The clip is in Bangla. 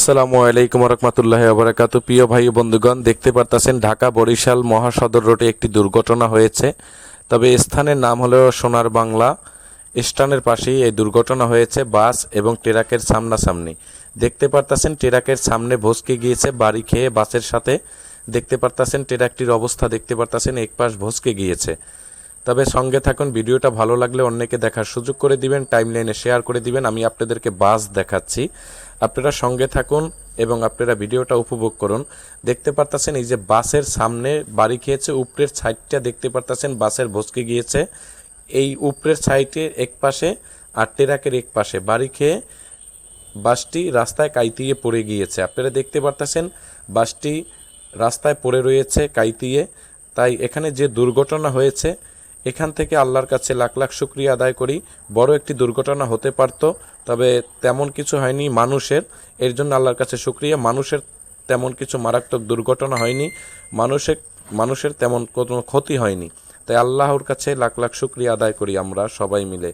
আসসালামু আলাইকুম রহমতুল্লাহ আবরাকাত প্রিয় ভাই বন্ধুগণ, দেখতে পারতাছেন ঢাকা বরিশাল মহাসদর রোডে একটি দুর্ঘটনা হয়েছে। তবে স্থানের নাম হলো সোনার বাংলা। স্টানের পাশেই এই দুর্ঘটনা হয়েছে, বাস এবং ট্রাকের সামনাসামনি। দেখতে পারতাছেন ট্রাকের সামনে ভসকে গিয়েছে, বাড়ি খেয়ে বাসের সাথে। দেখতে পারতাছেন ট্রাকটির অবস্থা, দেখতে পারতাছেন এক পাশ ভসকে গিয়েছে। তবে সঙ্গে থাকুন, ভিডিওটা ভালো লাগলে অন্যকে দেখার সুযোগ করে দিবেন টাইমলাইনে শেয়ার করে দিবেন, আমি আপনাদেরকে বাস দেখাচ্ছি। আপনারা সঙ্গে থাকুন এবং আপনারা ভিডিওটা উপভোগ করুন। দেখতে পারতাছেন এই যে বাসের সামনে বাড়ি খেয়েছে, উপরের সাইডটা দেখতে পারতাছেন, বাসের ভসকে গিয়েছে। এই উপরের সাইডের এক পাশে আর টেরাকের এক পাশে বাড়ি খেয়ে বাসটি রাস্তায় কাইতিয়ে পড়ে গিয়েছে। আপনারা দেখতে পারতেছেন বাসটি রাস্তায় পড়ে রয়েছে কাইতিয়ে। তাই এখানে যে দুর্ঘটনা হয়েছে এখান থেকে আল্লাহর কাছে লাখ লাখ শুক্রিয়া আদায় করি। বড় একটি দুর্ঘটনা হতে পারত, তবে তেমন কিছু হয়নি মানুষের। এর জন্য আল্লাহর কাছে শুক্রিয়া। মানুষের তেমন কিছু মারাত্মক দুর্ঘটনা হয়নি। মানুষের মানুষের তেমন কোনো ক্ষতি হয়নি। তাই আল্লাহর কাছে লাখ লাখ শুক্রিয়া আদায় করি আমরা সবাই মিলে।